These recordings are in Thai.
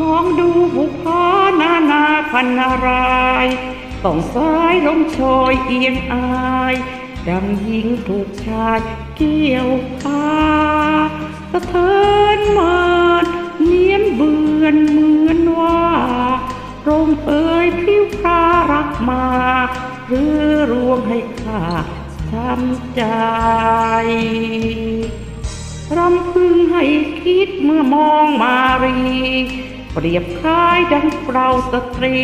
มองดูบุพานานาพันนารายต้องซ้ายลมโชยเอียงอายดังหญิงถูกชายเกี่ยวพาสะเทินเมินเนียนเบือนเหมือนว่าลมเอ่ยพริ้วพรารักมา หรือรวงให้ข้าช้ำใจรำพึงให้คิดเมื่อมองมา เปรียบคล้ายดังเปล่าสตรี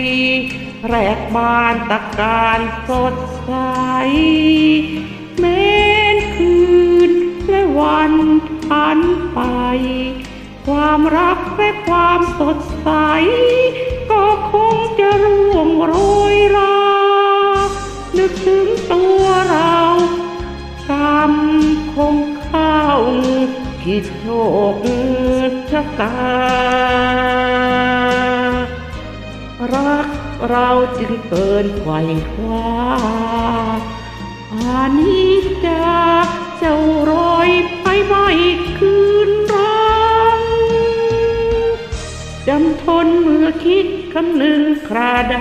แรกบานตะการสดใสแม้นคืนและวันผ่านไป ความรักและความสดใส ก็คงจะร่วงโรยรานึกถึงตัวเรากรรมคงเข้าคิดโชคชะตา รักเราจึงเกินไขว่คว้าอานิจจาเจ้ารอยไปไม่คืนรังจำทนเมื่อคิดคำหนึ่งคราใด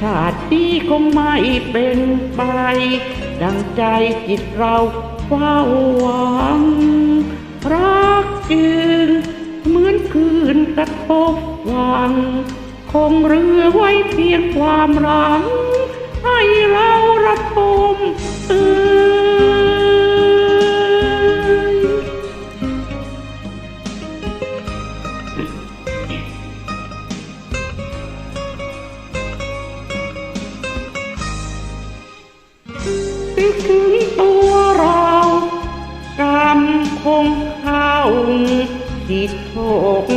ชาตินี้คงไม่เป็นไป ดังใจจิตเราเฝ้าหวัง รักจึงเหมือนคืนกระทบวัง คงเรือไว้เพียงความหลัง ให้เราระทมเอ่นึกถึงตัวเรากรรมคงเข้าผิดโชค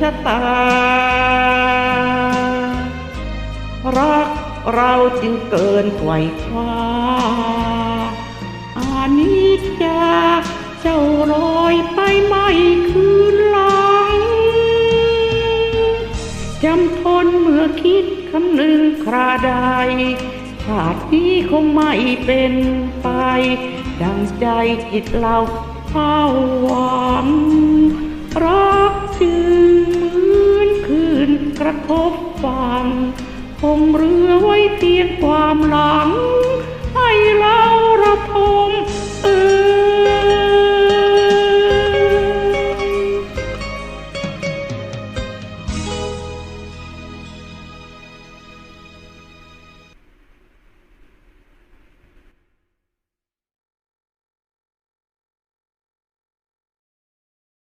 ชะตา เราจึงเกินไขว่คว้าอานิจจาเจ้าลอยไปไม่คืนหลัง จำทนเมื่อคิดคำหนึ่งคราใดชาตินี้คงไม่เป็นไป ดังใจจิตเราเฝ้าหวัง รักจึงเหมือนคืนกระทบฟัง งเรือไว้เพียงความหลัง ให้เราระพอ